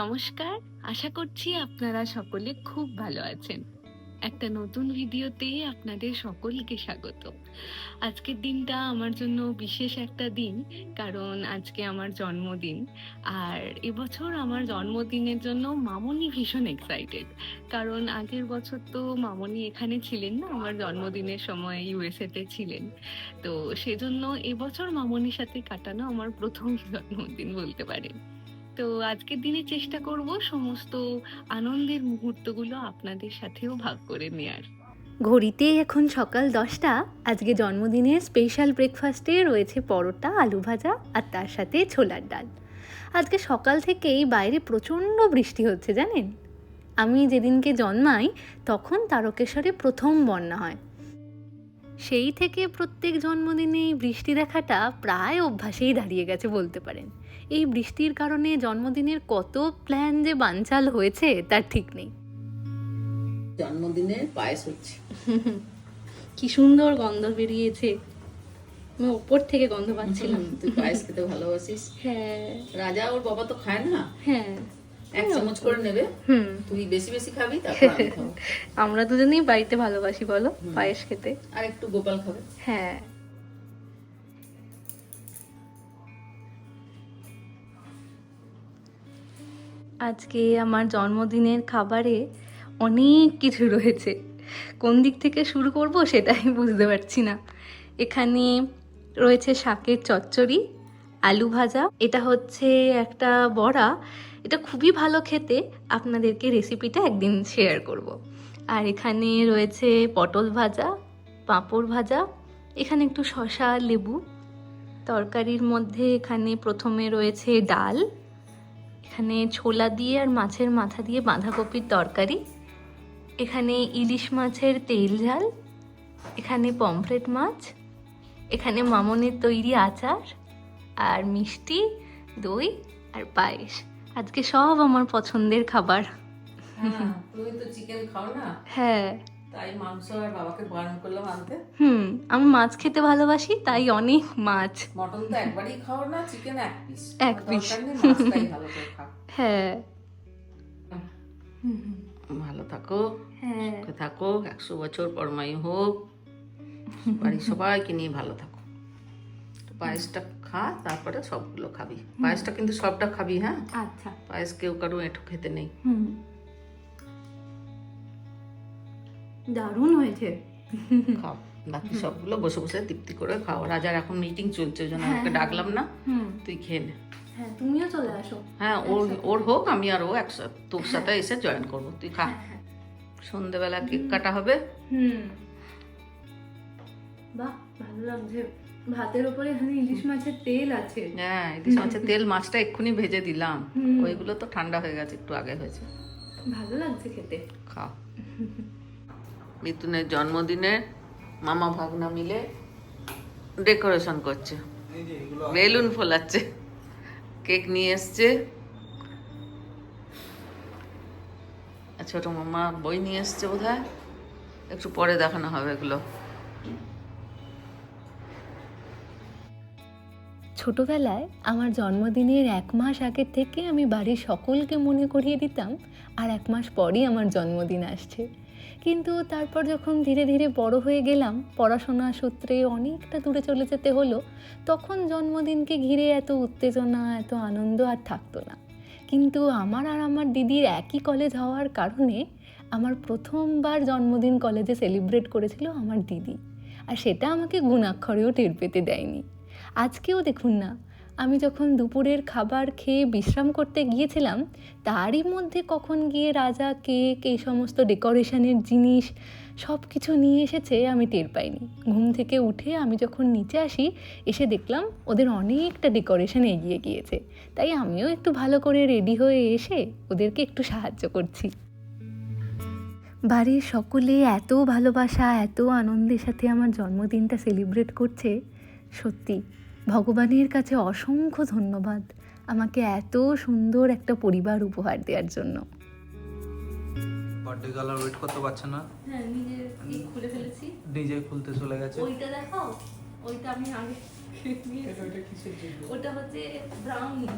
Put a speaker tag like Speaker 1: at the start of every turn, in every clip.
Speaker 1: নমস্কার। আশা করছি আপনারা সকলে খুব ভালো আছেন। একটা নতুন ভিডিওতে আপনাদের সকলকে স্বাগত। আজকের দিনটা আমার জন্য বিশেষ একটা দিন, কারণ আজকে আমার জন্মদিন। আর এবছর আমার জন্মদিনের জন্য মামনি ভীষণ এক্সাইটেড কারণ আগের বছর তো মামনি এখানে ছিলেন না, আমার জন্মদিনের সময় ইউএসএতে ছিলেন। তো সেজন্য এবছর মামনির সাথে কাটানো আমার প্রথম জন্মদিন বলতে পারেন। তো আজকের দিনে চেষ্টা করব সমস্ত আনন্দের মুহূর্তগুলো আপনাদের সাথেও ভাগ করে নেয়ার।
Speaker 2: ঘড়িতে এখন সকাল দশটা, আজকে জন্মদিনের স্পেশাল ব্রেকফাস্টে রয়েছে পরোটা, আলু ভাজা আর তার সাথে ছোলার ডাল। আজকে সকাল থেকেই বাইরে প্রচণ্ড বৃষ্টি হচ্ছে জানেন? আমি যেদিনকে জন্মাই তখন তারকেশ্বরে প্রথম বন্যা হয়। সেই থেকে প্রত্যেক জন্মদিনে বৃষ্টি দেখাটা প্রায় অভ্যাসেই দাঁড়িয়ে গেছে বলতে পারেন। এই বৃষ্টির কারণে জন্মদিনের কত প্ল্যান যে বানচাল হয়েছে তার ঠিক নেই।
Speaker 3: জন্মদিনের পায়েস হচ্ছে।
Speaker 2: কি সুন্দর গন্ধ বেরিয়েছে। আমি ওপর থেকে গন্ধ পাচ্ছিলাম।
Speaker 3: তুই পায়েস খেতে ভালোবাসিস?
Speaker 2: হ্যাঁ।
Speaker 3: রাজা ওর বাবা তো খায় না?
Speaker 2: হ্যাঁ।
Speaker 3: এক চামচ করে নেবে।
Speaker 2: হুম।
Speaker 3: তুই বেশি বেশি খাবি তারপর
Speaker 2: আমরা দুজনেই বাড়িতে ভালোবাসি বলো? পায়েস খেতে।
Speaker 3: আর একটু গোপাল খাবে।
Speaker 2: হ্যাঁ। আজকে আমার জন্মদিনের খাবারে অনেক কিছু রয়েছে। কোন দিক থেকে শুরু করব সেটাই বুঝতে পারছি না। এখানে রয়েছে শাকের চচ্চড়ি, আলু ভাজা, এটা হচ্ছে একটা বড়া। এটা খুবই ভালো খেতে। আপনাদেরকে রেসিপিটা একদিন শেয়ার করব। আর এখানে রয়েছে পটল ভাজা, পাঁপড় ভাজা, এখানে একটু শশা লেবু। তরকারির মধ্যে এখানে প্রথমে রয়েছে ডাল। এখানে ছোলা দিয়ে আর মাছের মাথা দিয়ে বাঁধাকপির তরকারি এখানে ইলিশ মাছের তেল ঝাল এখানে পমফ্রেট মাছ এখানে মামনের তৈরি আচার আর মিষ্টি দই আর পায়েস। আজকে সব আমার পছন্দের খাবার।
Speaker 3: হ্যাঁ তাই মাংস আর বাবাকে বারণ করলাম আনতে।
Speaker 2: হুম আমি মাছ খেতে ভালোবাসি তাই অনেক মাছ।
Speaker 3: মটন তো একবারই খাও না চিকেন এক পিস
Speaker 2: এক
Speaker 3: খাও।
Speaker 2: হ্যাঁ।
Speaker 3: ভালো থাকো।
Speaker 2: হ্যাঁ।
Speaker 3: থাকো একশো বছর পরমায়ু হোক। বাড়ির সবাইকে নিয়ে ভালো থাকো। পায়েসটা খা তারপরে সবগুলো খাবি। পায়েসটা কিন্তু সবটা খাবি হ্যাঁ?
Speaker 2: আচ্ছা।
Speaker 3: পায়েস কেউ কারও এঁঠো খেতে নেই।
Speaker 2: হুম। দারুণ হয়েছে।
Speaker 3: খাও বাকি সবগুলো বসে বসে তৃপ্তি করে খাও। রাজার এখন মিটিং চলছে ওই জন্য আমাকে ডাকলাম না। তুই খেয়ে নে।
Speaker 2: হ্যাঁ তুমিও চলে আসো।
Speaker 3: হ্যাঁ ওর ওর হোক আমি আর ও একসাথে তোর সাথে এসে জয়েন করব। তুই খা।
Speaker 2: হ্যাঁ
Speaker 3: সন্ধেবেলা কেক কাটা হবে।
Speaker 2: হুম। বাহ ভালো লাগছে। ভাতের উপরে এখানে ইলিশ মাছের তেল আছে।
Speaker 3: হ্যাঁ ইলিশ মাছের তেল মাছটা এক্ষুনি ভেজে দিলাম। ওইগুলো তো ঠান্ডা হয়ে গেছে একটু আগে হয়েছে।
Speaker 2: ভালো লাগছে খেতে।
Speaker 3: খাও। মিথুনের জন্মদিনে মামা ভাগনা মিলে ডেকোরেশন করছে। বেলুন ফোলাচ্ছে। কেক নিয়ে এসছে। আর ছোট মামা বই নিয়ে এসছে বোধহয়। একটু পরে দেখানো হবে এগুলো।
Speaker 2: ছোটবেলায় আমার জন্মদিনের এক মাস আগের থেকে আমি বাড়ির সকলকে মনে করিয়ে দিতাম আর এক মাস পরই আমার জন্মদিন আসছে। কিন্তু তারপর যখন ধীরে ধীরে বড় হয়ে গেলাম, পড়াশোনা সূত্রে অনেকটা দূরে চলে যেতে হলো, তখন জন্মদিনকে ঘিরে এত উত্তেজনা, এত আনন্দ আর থাকতো না। কিন্তু আমার আর আমার দিদির একই কলেজ হওয়ার কারণে আমার প্রথমবার জন্মদিন কলেজে সেলিব্রেট করেছিল আমার দিদি। আর সেটা আমাকে গুণাক্ষরেও টের পেতে দেয়নি। আজকেও দেখুন না আমি যখন দুপুরের খাবার খেয়ে বিশ্রাম করতে গিয়েছিলাম, তারই মধ্যে কখন গিয়ে রাজা, কেক, এই সমস্ত ডেকোরেশনের জিনিস সব কিছু নিয়ে এসেছে আমি টের পাইনি। ঘুম থেকে উঠে আমি যখন নিচে আসি, এসে দেখলাম ওদের অনেকটা ডেকোরেশন এগিয়ে গিয়েছে। তাই আমিও একটু ভালো করে রেডি হয়ে এসে ওদেরকে একটু সাহায্য করছি। বাড়ির সকলে এত ভালোবাসা, এত আনন্দের সাথে আমার জন্মদিনটা সেলিব্রেট করছে, সত্যি। ভগবানের কাছে অসংখ্য ধন্যবাদ আমাকে এত সুন্দর একটা পরিবার উপহার দেওয়ার জন্য।
Speaker 4: বার্থডে গার্ল ওয়েট করতে পারছে না?
Speaker 2: হ্যাঁ নিজের খুলে ফেলেছি?
Speaker 4: নিজে খুলতে চলে গেছে।
Speaker 2: ওইটা দেখাও? ওইটা আমি আগে ওটা হচ্ছে ব্রাউনি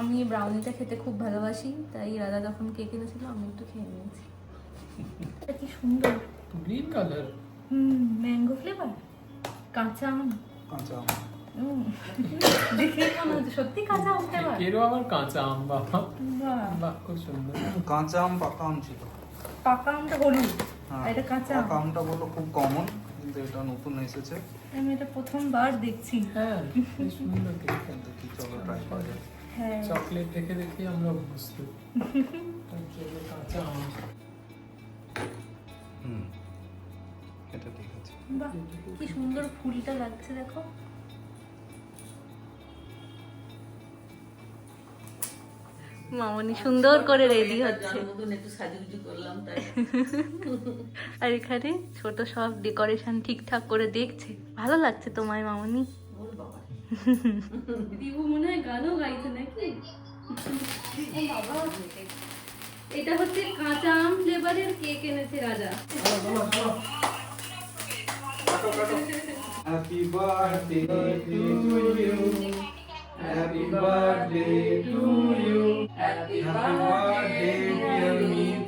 Speaker 2: আমি ব্রাউনিটা খেতে খুব ভালোবাসি তাই রাধা যখন কেক এনেছিল আমি একটু খেয়ে নিয়েছি। এটা কি সুন্দর?
Speaker 5: গ্রিন কালার
Speaker 2: হুম ম্যাঙ্গো ফ্লেভার কাঁচা আম?
Speaker 4: কাঁচা আম।
Speaker 2: মনে সত্যি কাঁচা আম
Speaker 5: এরও আবার কাঁচা আম বাবা।
Speaker 2: বাহ।
Speaker 5: বাহ খুব সুন্দর।
Speaker 4: কাঁচা আম পাকা আম ছিল।
Speaker 2: পাকা আমটা হলুদ।
Speaker 4: হ্যাঁ,
Speaker 2: এটা কাঁচা আম।
Speaker 4: আমটা বলো খুব কমন কিন্তু এটা নতুন এসেছে।
Speaker 2: আমি এটা প্রথমবার দেখছি।
Speaker 5: হ্যাঁ বেশ সুন্দর কেক
Speaker 4: কিন্তু কি চলো ট্রাই করা। যায়
Speaker 2: হ্যাঁ।
Speaker 5: চকলেট দেখে দেখে আমরা জন্য কাঁচা আম।
Speaker 4: এটা ঠিক
Speaker 2: বাহ কি সুন্দর ফুলটা লাগছে দেখো। মামনি সুন্দর করে রেডি হচ্ছে।
Speaker 3: মতন একটু সাজুগুজু করলাম তাই।
Speaker 2: আর এখানে ছোট সব ডেকোরেশন ঠিকঠাক করে দেখছে। ভালো লাগছে তোমায় মামনি। মনে হয় গানও গাইছে নাকি? এটা হচ্ছে কাঁচা আম ফ্লেভারের কেক এনেছে রাজা।
Speaker 5: Happy birthday to you. Happy birthday
Speaker 4: to you. Happy birthday,
Speaker 2: dear me.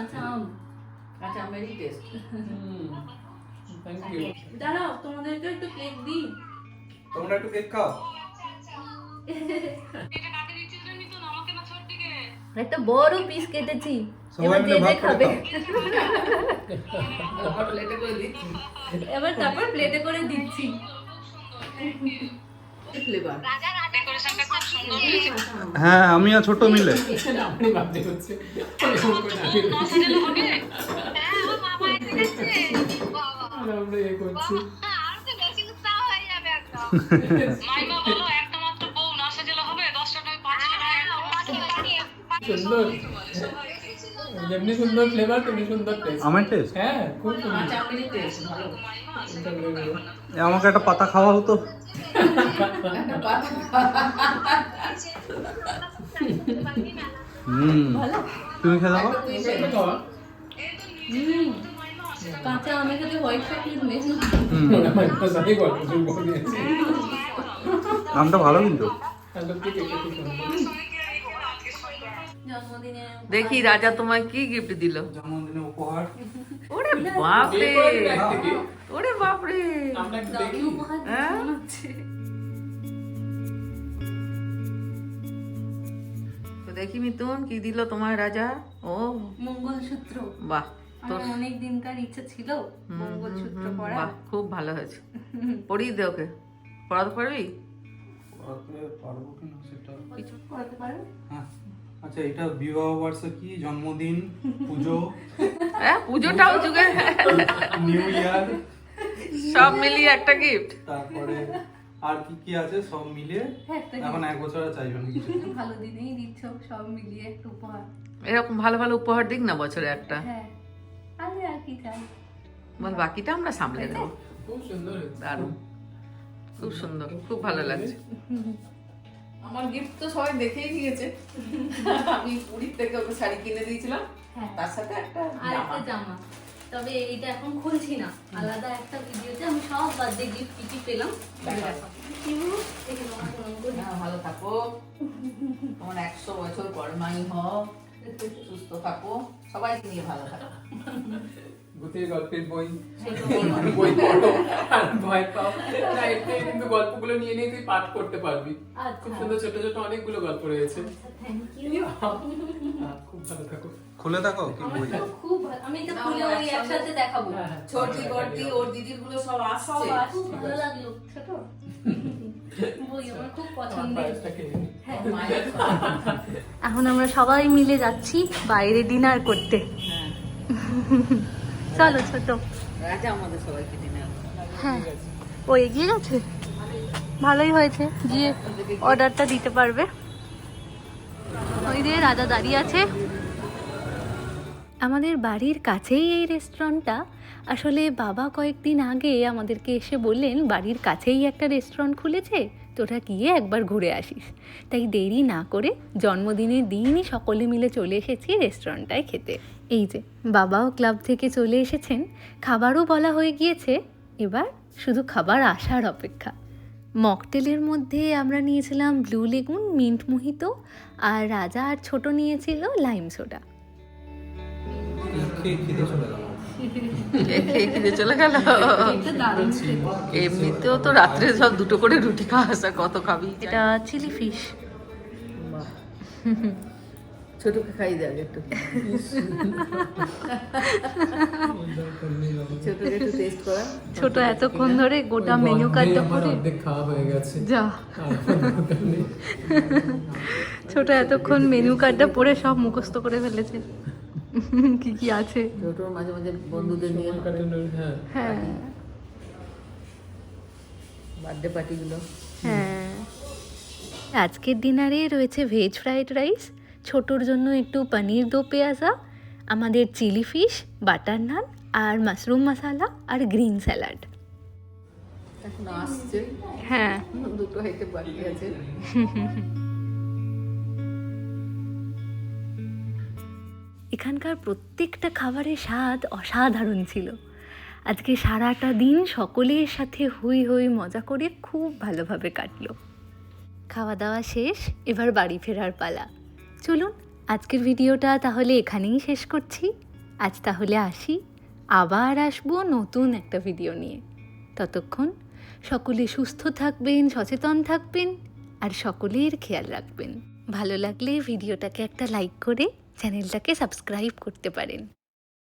Speaker 2: কাঁচা আম
Speaker 3: কাঁচা আমেরই টেস্ট
Speaker 5: থ্যাংক ইউ
Speaker 2: দাঁড়াও তোমাদেরকে একটু কেক দিই
Speaker 4: তোমরা একটু কেক খাও
Speaker 2: একটা বড় পিস কেটেছি এবার যে যে খাবে
Speaker 4: খাও
Speaker 3: প্লেটে করে দিচ্ছি
Speaker 2: এবার তারপর প্লেটে করে দিচ্ছি
Speaker 3: ফ্লেভার
Speaker 4: হ্যাঁ আমি আর ছোট মিলে।
Speaker 5: সুন্দর। যেমনি সুন্দর ফ্লেভার তেমনি সুন্দর টেস্ট
Speaker 4: আমার টেস্ট
Speaker 5: হ্যাঁ খুব সুন্দর।
Speaker 3: কাঁচা আমেরই টেস্ট ভালো।
Speaker 4: আমাকে একটা পাতা খাওয়া হতো। হুম। তুমি খেয়ে দেখো।
Speaker 5: খাওয়া
Speaker 2: কাঁচা আমের হোয়াইট চকলেট
Speaker 5: করে দিয়েছে।
Speaker 4: আমটা ভালো কিন্তু
Speaker 5: তাহলে ঠিক আছে খুব সুন্দর
Speaker 2: জন্মদিনে
Speaker 3: দেখি রাজা তোমায় কি গিফট দিল?
Speaker 4: জন্মদিনে উপহার।
Speaker 3: ওরে বাপরে। ওরে বাপরে।
Speaker 5: আমরা একটু দেখি।
Speaker 3: হ্যাঁ? তো দেখি মিতুন কি দিল তোমার রাজা? ও।
Speaker 2: মঙ্গলসূত্র।
Speaker 3: বাহ তোর
Speaker 2: অনেক দিনকার ইচ্ছা ছিল মঙ্গলসূত্র পরা
Speaker 3: বাহ খুব ভালো হয়েছে। পড়িয়ে দে ওকে। পড়াতে পারবি?
Speaker 4: পড়াতে পারব কিনা সেটা?
Speaker 3: কিছু
Speaker 2: পড়াতে পারো
Speaker 4: হ্যাঁ। আচ্ছা এটা বিবাহ বার্ষিকী জন্মদিন পুজো।
Speaker 3: হ্যাঁ পুজোটাও যুগে।
Speaker 4: নিউ ইয়ার
Speaker 3: সব মিলিয়ে একটা গিফট
Speaker 4: তারপরে আর কি কি আছে? সব মিলিয়ে
Speaker 2: হ্যাঁ,
Speaker 4: এখন এক বছর আর চাইবেন কিছু।
Speaker 2: ভালো দিনেই দিচ্ছ সব মিলিয়ে একটা উপহার।
Speaker 3: এরকম ভালো ভালো উপহার দিক না বছরে একটা?
Speaker 2: হ্যাঁ আরে আর কি চাই।
Speaker 3: বল বাকিটা আমরা সামলে দেবো
Speaker 5: খুব সুন্দর
Speaker 3: দারুণ। খুব সুন্দর খুব ভালো লাগছে। আমার গিফট তো সবাই দেখেই নিয়েছে আমি পুরীর থেকে ওকে শাড়ি কিনে দিয়েছিলাম।
Speaker 2: হ্যাঁ।
Speaker 3: তার সাথে একটা
Speaker 2: আর একটা জামা। তবে এইটা এখন খুলছি না। আলাদা একটা ভিডিওতে আমি সব বার্থডে গিফট কি কি পেলাম।
Speaker 3: হ্যাঁ, ভালো থাকো। তোমার একশো বছর কর্মাই হও। সুস্থ থাকো। সবাইকে নিয়ে ভালো থাকো।
Speaker 5: ভূতের গল্পের বই। বই পড়ো আর ভয় পাও। না এতে কিন্তু গল্পগুলো নিয়ে নিয়ে তুই পাঠ করতে পারবি। খুব
Speaker 2: আচ্ছা
Speaker 5: সুন্দর ছোট ছোট অনেকগুলো গল্প রয়েছে। হ্যাঁ, খুব ভালো থাকো।
Speaker 4: খুলে দেখো কি বই?
Speaker 2: খুব আমি এটা খুলে ওই একসাথে দেখাবো।
Speaker 5: হ্যাঁ, হ্যাঁ।
Speaker 3: ছোটি বড়দি ওর দিদিরগুলো সব
Speaker 2: সব
Speaker 3: আসছে।
Speaker 2: খুব ভালো লাগল ছোট। খুব। হ্যাঁ এখন আমরা সবাই মিলে যাচ্ছি বাইরে ডিনার করতে।
Speaker 3: হ্যাঁ।
Speaker 2: চলো ছোট।
Speaker 3: রাজা আমাদের সবাইকে দিনে
Speaker 2: হ্যাঁ। ও এগিয়ে গেছে? ভালোই হয়েছে গিয়ে অর্ডারটা দিতে পারবে। ওই দিয়ে রাজা দাঁড়িয়ে আছে। আমাদের বাড়ির কাছেই এই রেস্টুরেন্টটা আসলে বাবা কয়েকদিন আগে আমাদেরকে এসে বললেন বাড়ির কাছেই একটা রেস্টুরেন্ট খুলেছে। তোরা গিয়ে একবার ঘুরে আসিস। তাই দেরি না করে জন্মদিনের দিনই সকলে মিলে চলে এসেছি রেস্টুরেন্টটায় খেতে। এই যে, বাবাও ক্লাব থেকে চলে এসেছেন। খাবারও বলা হয়ে গিয়েছে। এবার শুধু খাবার আসার অপেক্ষা। মকটেলের মধ্যে আমরা নিয়েছিলাম ব্লু লেগুন, মিন্ট মোহিতো আর রাজা আর ছোট নিয়েছিল লাইম সোডা।
Speaker 4: খেয়ে খেতে চলে গেল
Speaker 3: খেয়ে চলে গেল। এমনিতেও তো রাত্রে সব দুটো করে রুটি খাওয়া আসা কত খাবি?
Speaker 2: এটা চিলি ফিশ।
Speaker 3: ছোটকে খাই দেখ একটু। ছোটকে একটু টেস্ট করা।
Speaker 2: ছোট এতক্ষণ ধরে গোটা মেনু
Speaker 5: খাওয়া হয়ে গেছে।
Speaker 2: যা। ছোট এতক্ষণ মেনু কার্ডটা পড়ে সব মুখস্থ করে ফেলেছে। কি কি আছে?
Speaker 3: ছোটর মাঝে মাঝে বন্ধুদের নিয়ে
Speaker 5: হ্যাঁ।
Speaker 2: হ্যাঁ।
Speaker 3: বার্থডে পার্টিগুলো।
Speaker 2: হ্যাঁ। আজকের ডিনারে রয়েছে ভেজ ফ্রাইড রাইস ছোটোর জন্য একটু পনির দো পেঁয়াজা আমাদের চিলি ফিশ বাটার নান আর মাশরুম মশালা আর গ্রিন স্যালাড
Speaker 3: এখন আসছে।
Speaker 2: হ্যাঁ।
Speaker 3: দুটো আইটেম বাকি আছে।
Speaker 2: এখানকার প্রত্যেকটা খাবারের স্বাদ অসাধারণ ছিল। আজকে সারাটা দিন সকলের সাথে হই হই মজা করে খুব ভালোভাবে কাটলো। খাওয়া দাওয়া শেষ, এবার বাড়ি ফেরার পালা। চলুন, আজকের ভিডিওটা তাহলে এখানেই শেষ করছি। আজ তাহলে আসি, আবার আসব নতুন একটা ভিডিও নিয়ে। ততক্ষণ সকলে সুস্থ থাকবেন, সচেতন থাকবেন, আর সকলের খেয়াল রাখবেন। ভালো লাগলে ভিডিওটাকে একটা লাইক করে চ্যানেলটাকে সাবস্ক্রাইব করতে পারেন।